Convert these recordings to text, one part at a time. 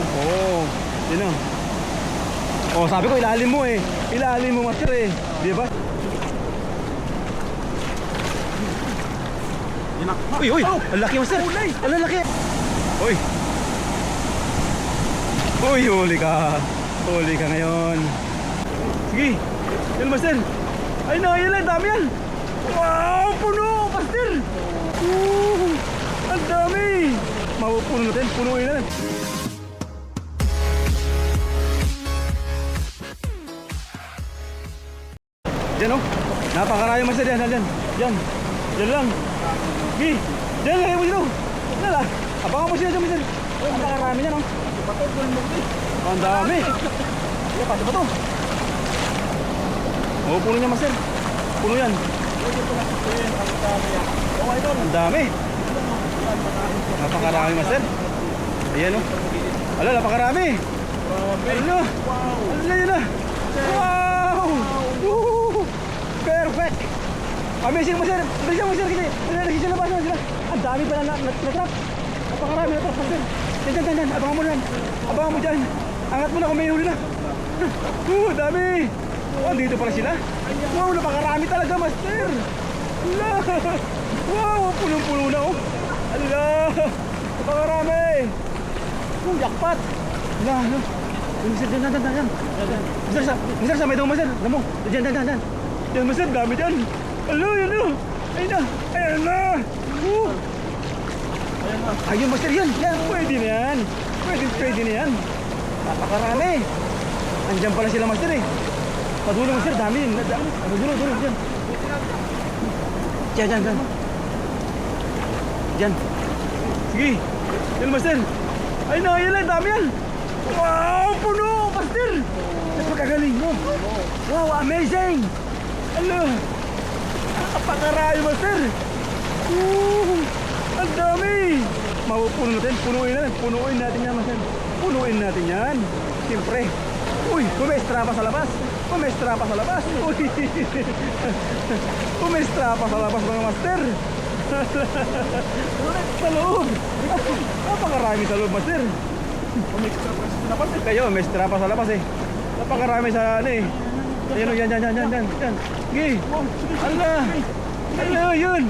Oo. Yun o. Oh, sabi ko ilalim mo eh. Ilalim mo master eh. Di ba? Uy, uy! Ang laki master! Ang laki! Uy! Uy, huli ka! Huli ka ngayon. Sige! Yan master! Ay na, yan lang, dami yan! Wow! Puno! Master! Woo! Ang dami! Mapupuno natin, punuin natin. Diyan oh. Napakarami master yan, yan, yan. Yan. Yan lang. Gi. Diyan lagay mo dito. Yan lang. Abangan mo sila dyan master. Oh, napakarami yan oh. Oh, ang dami. Pati pa to. Oh, puno niya master. Puno yan. Ang dami. Napakarami master. Ayan oh. Ala, napakarami. Ano? Ano yun ah? Wow! Perfect! Amazing mo sir! Bilisan mo sir kasi nalagay sa labas na sila. Ang dami pala na, na, na trap. Napakarami na trap sir. Yan, yan, yan, yan. Abangan mo yan. Abangan mo dyan. Angat mo na kung may huli na. Oh, dami! Oh, dito pala sila. Wow, napakarami talaga, master! Ala! Wow, punong-puno na oh. Ala! Napakarami! Oh, jackpot! Ala, ano? Mister, dyan, dyan, dyan, dyan. Mister, sa, mister, sa may daw, mister. Alam mo, dyan, dyan, dyan, dyan. Yan, mister, dami dyan. Alo, yan, alo. Ayun na, ayun na. Woo. Ayun, mister, yan. Yan, pwede na yan. Pwede, pwede na yan. Napakarami. Andyan pala sila, master, eh. Padulo, mister, dami. Nada- Padulo, dulo, dyan. Dyan, dyan, dyan. Dyan. Sige. Yan, master. Ayun na, ayun lang, dami yan. Wow, puno, master. Napakagaling mo. Wow, amazing. Ano? Napakarami, master. Woo, ang dami. Mapupuno natin, punuin natin, punuin natin yan, master. Punuin natin yan. Siyempre. Uy, pumestra pa sa labas. Pumestra pa sa labas. Uy. Pumestra pa sa labas mga master. sa loob. Napakarami sa loob, master. Kayo, may strapa sa labas eh. Napakarami sa ano eh. Ayun, yan, yan, yan, yan, yan, yan. Gi. Ala. Ala, yun.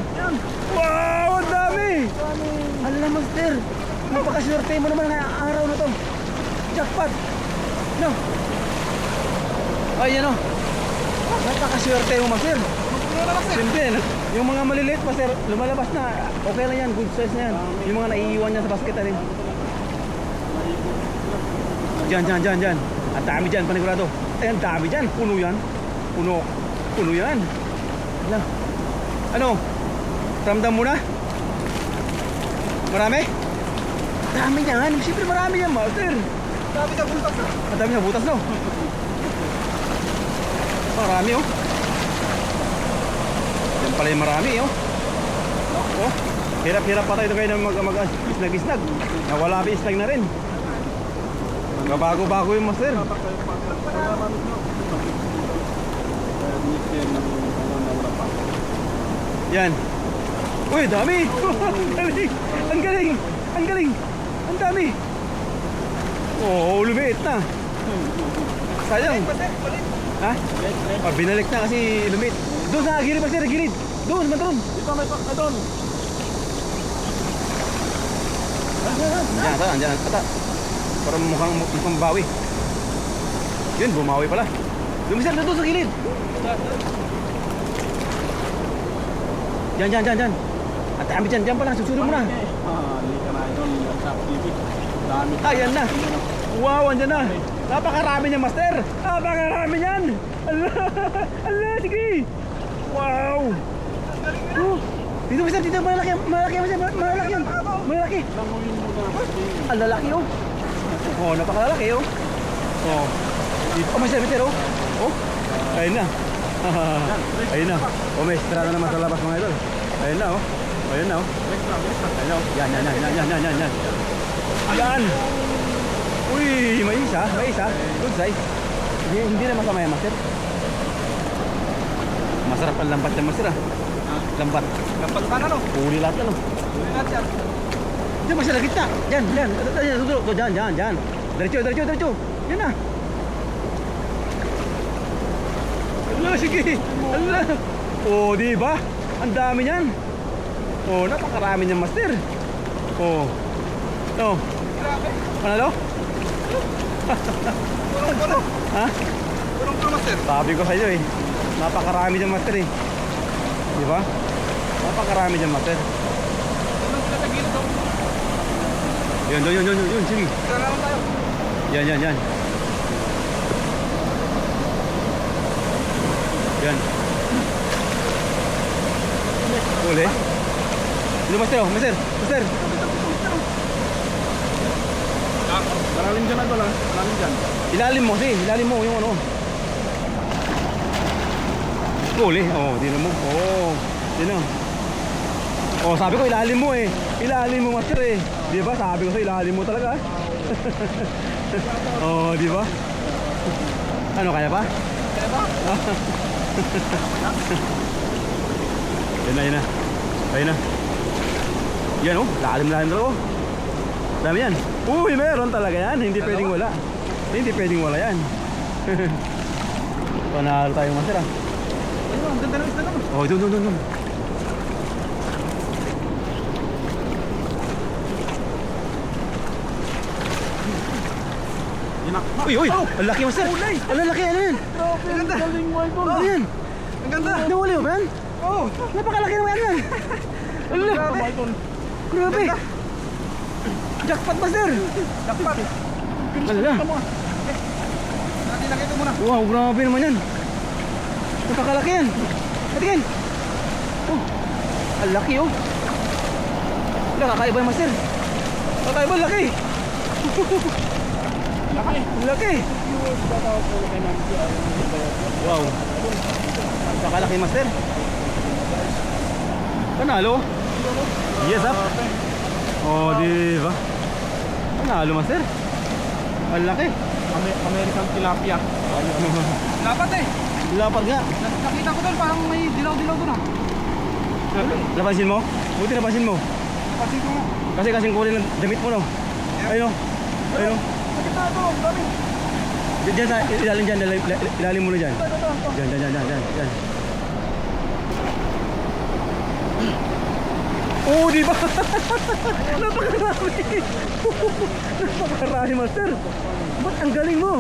Wow, ang dami. Ala, master. Napakaswerte mo naman ngayong araw na to. Jackpot. No. Ay, yan o. Napakaswerte mo, master. Siyempre, yung mga maliliit, master, lumalabas na. Okay lang yan, good size na yan. Yung mga naiiwan niya sa basket rin. Diyan, diyan, diyan, diyan. Ang dami diyan, panigurado. Eh, ang dami diyan. Puno yan. Puno. Puno yan. Ala. Ano? Ramdam mo na? Marami? Dami yan. Siyempre marami yan, master. Dami sa butas ah. Ang dami na butas, no? Marami, oh. Yan pala yung marami, oh. Oh. Hirap-hirap pa tayo kayo ng mag, mag. Nawala ang isnag na rin. Kabago-bago yung master. Yan. Uy, dami! ang galing! Ang galing! Ang galing! Ang dami! Oo, oh, lumiit na. Sayang. Ha? Ah, binalik na kasi lumiit. Doon sa gilid, master, gilid. Doon, doon. Dito may pa doon. Diyan, diyan, ata. Parang mukhang, mukhang bawi. Yun, bumawi pala. Lumisan na doon sa gilid. Diyan, diyan, diyan, diyan. At dami dyan, diyan pa lang, susuri mo na. Ah, hindi ka na idol. Sa TV. Dami. Ayan na. Wow, andyan na. Napakarami niya, master. Napakarami niyan. Allah, Allah, sige. Wow. Oh. Dito, master, dito, malaki, malaki, malaki. Malaki. Mo na. Ang lalaki, oh. Oh, napakalalaki, oh. Oh. Dito, oh, master, master, oh. Oh. Ayun na. Ayun na. Oh, may estrada naman sa labas, mga idol. Ayun na, oh. Ayun na, oh. Ayun na, oh. Yan, yan, yan, yan, yan, yan, yan, yan. Yan. Uy, may isa, may isa. Good size. Hindi, hindi na masama yan, master. Masarap ang lambat ng master, ah. Lambat. Kapag sana no. Huli lahat yan, oh. Huli natin yan. Diyan masih sa gitna. Diyan, diyan. Diyan, duduk. Tuh, diyan, diyan, diyan. Diretso, diretso, diretso. Yan na. Ala, sige. Ala. Oh, di ba? Ang dami niyan. Oh, napakarami niyan, master. Oh. Oh. Grabe. Panalo? Purong-puro. Ha? Purong-puro, master. Sabi ko sa eh. Napakarami diyan, master eh. Di ba? Napakarami diyan, master. Doon lang sila sa gilid, oh. Yun, yun, yun, yun, yun, tayo. Yan, yan, yan. Yan. Uli. Sino master? Master, master. Malalim dyan ako lang. Malalim dyan. Ilalim mo, sige. Ilalim mo yung ano. Uli. Oh, di na mo. Oh, di na. Oh, sabi ko ilalim mo eh. Ilalim mo master eh. Di ba? Sabi ko sa ilalim mo talaga. oh, di ba? Ano kaya pa? Kaya ba? Yan na, yan na. Ayun na. Yan oh, lalim-lalim talaga oh. Dami yan. Uy, meron talaga yan. Hindi pwedeng wala. Hindi pwedeng wala yan. Panalo tayo master ah. Ayun, ang ganda ng isda naman. Oh, doon, doon, doon, Uy, uy! Ang laki master! Ang laki, ano yan? Ang ganda. Galing mo, Idol. Ano yan? Ang ganda. Nawali mo yan? Oh. Napakalaki naman yan. Ano? Grabe. Grabe! Jackpot master! Ito mo. Eh, Natin nakita mo na. Wow, grabe naman yan. Napakalaki yan. Patingin. Oh, ang laki oh. Wala, kakaiba yung master. Kakaiba, laki. Laki. Ang laki. Wow. Napakalaki master. Panalo. Yes, up. Oh, di ba? Panalo master. Ang laki. Ame- American tilapia. Dapat eh. Lapad nga. Nakita ko doon parang may dilaw-dilaw doon ah. Napansin mo? Buti napansin mo. Kasi ko nga. Kasi kasing kulay ng damit mo, no? Ayun, no? Ayun, no? Diyan, ilalim dyan, ilalim, ilalim mo na dyan. Dyan, dyan, dyan, dyan, dyan. Oo, di ba? Napakarami. Napakarami, master. Ba't ang galing mo?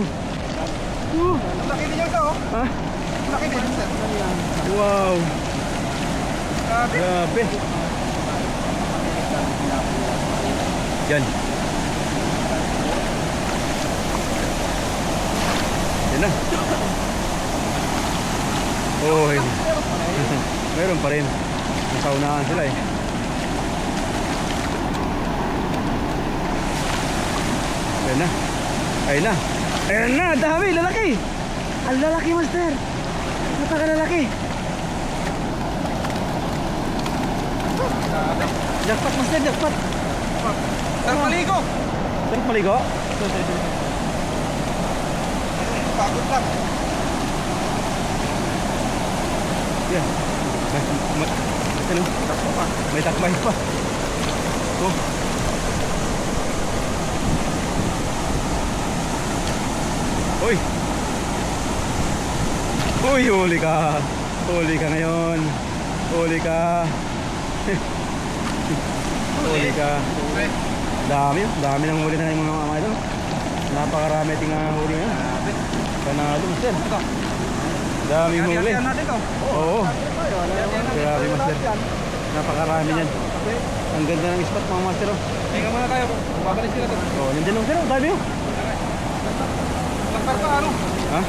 Uh, Laki din yung ito oh. ha? Laki din yung set. Wow. Grabe. Grabe. Yan. Yan na. Oy. Meron pa rin. Nasa unahan sila eh. Ayan na. Ayun na. Ayan na, dami, lalaki. Ang lalaki, master. Napakalalaki. Jackpot, master, jackpot. Sarap maligo. Sarap maligo. Pagod lang. Yan. May, may, ano? Pa. May takbay pa. Oh. Uy. Uy, huli ka. Huli ka ngayon. Huli ka. huli ka. Dami, dami ng huli na yung mga mga ito. Napakarami ting uh, huli ngayon. Panalo, master. Ito. Hati-hatihan natin to. Oo. Grabe, master. Napakarami niyan. Ang ganda ng spot mga master. Oh, Hinga muna tayo. Babalik sila doon. oh nandiyan lang sir. Oh, dami oh. Lakar pa ano? Ha?